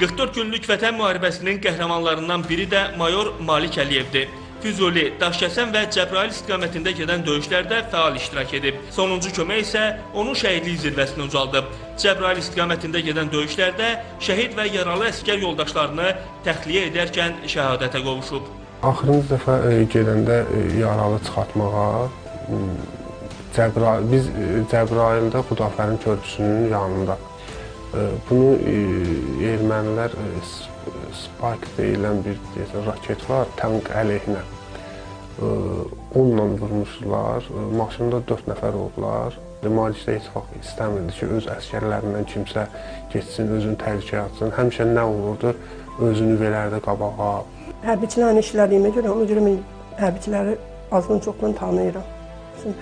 44 günlük vətən müharibəsinin qəhrəmanlarından biri də mayor Malik Əliyevdir. Füzuli, Daşkəsən və Cəbrayıl istiqamətində gedən döyüşlərdə fəal iştirak edib. Sonuncu kömək isə onun şəhidlik zirvəsinə ucaldıb. Cəbrayıl istiqamətində gedən döyüşlərdə şəhid və yaralı əskər yoldaşlarını təxliyə edərkən şəhadətə qovuşub. Axırıncı dəfə e, gedəndə e, yaralı çıxartmağa m, Cəbrayıl biz e, Cəbrayılda Xudafərin körpüsünün yanında. Bunu e, ermənilər e, s- Spike deyilən bir deyəsən, raket var, tank əleyhinə. Onunla vurmuşlar. E, Maşında 4 nəfər oldular. Malik də heç vaxt istəmirdi ki, öz əskərlərindən kimsə getsin, özünü təhlükəyə atsın. Həmişə nə olurdu, özünü verərdi qabağa. Hərbiçilərin işlədiyimə görə ona görə mən hərbiçiləri azdan çoxdan tanıyıram.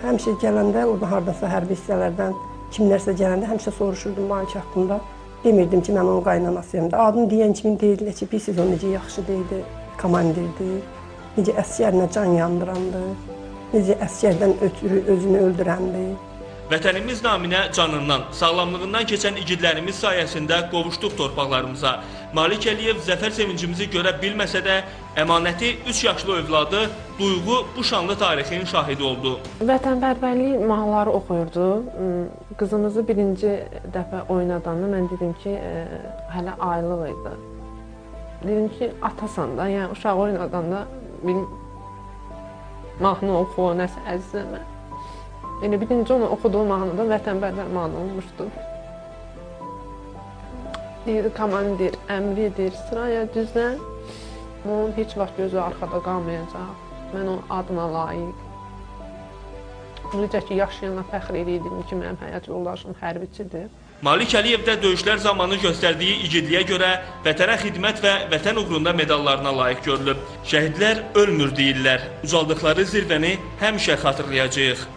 Həmişə gələndə orada hardasa hərbi hissələrdən kimlərsə gələndə həmişə soruşurdum Malik haqqında. Demirdim ki, mən onun qaynanasıyam da. Adını deyən kimi deyirlər ki, bilirsiniz o necə yaxşı deyildi, komandirdir, necə əsgərinə can yandırandı, necə əsgərdən ötürü özünü öldürəndir. Vətənimiz naminə canından, sağlamlığından keçən igidlərimiz sayəsində qovuşduq torpaqlarımıza. Malik Əliyev zəfər sevincimizi görə bilməsə də, əmanəti 3 yaşlı övladı Duyğu bu şanlı tarixin şahidi oldu. Vətənpərvərlik mahnıları oxuyurdu. M, Qızımızı birinci dəfə oynadanda mən dedim ki, e, hələ aylıq idi. Dedim ki, atasan da, yəni uşaq oynadanda bir mahnı oxu, nəsə əzizləmə. Yəni birinci onu oxuduğu mahnıda vətənpərvər mahnı olmuşdu. Deyirdi komandir, əmr edir, sıraya düzlən. Onun heç vaxt gözü arxada qalmayacaq. Mən onun adına layiq. Necə ki, yaşayana fəxr edirdim ki, mənim həyat yoldaşım hərbiçidir. Malik Əliyev də döyüşlər zamanı göstərdiyi igidliyə görə vətənə xidmət və vətən uğrunda medallarına layiq görülüb. Şəhidlər ölmür deyirlər. Ucaldıqları zirvəni həmişə xatırlayacağıq.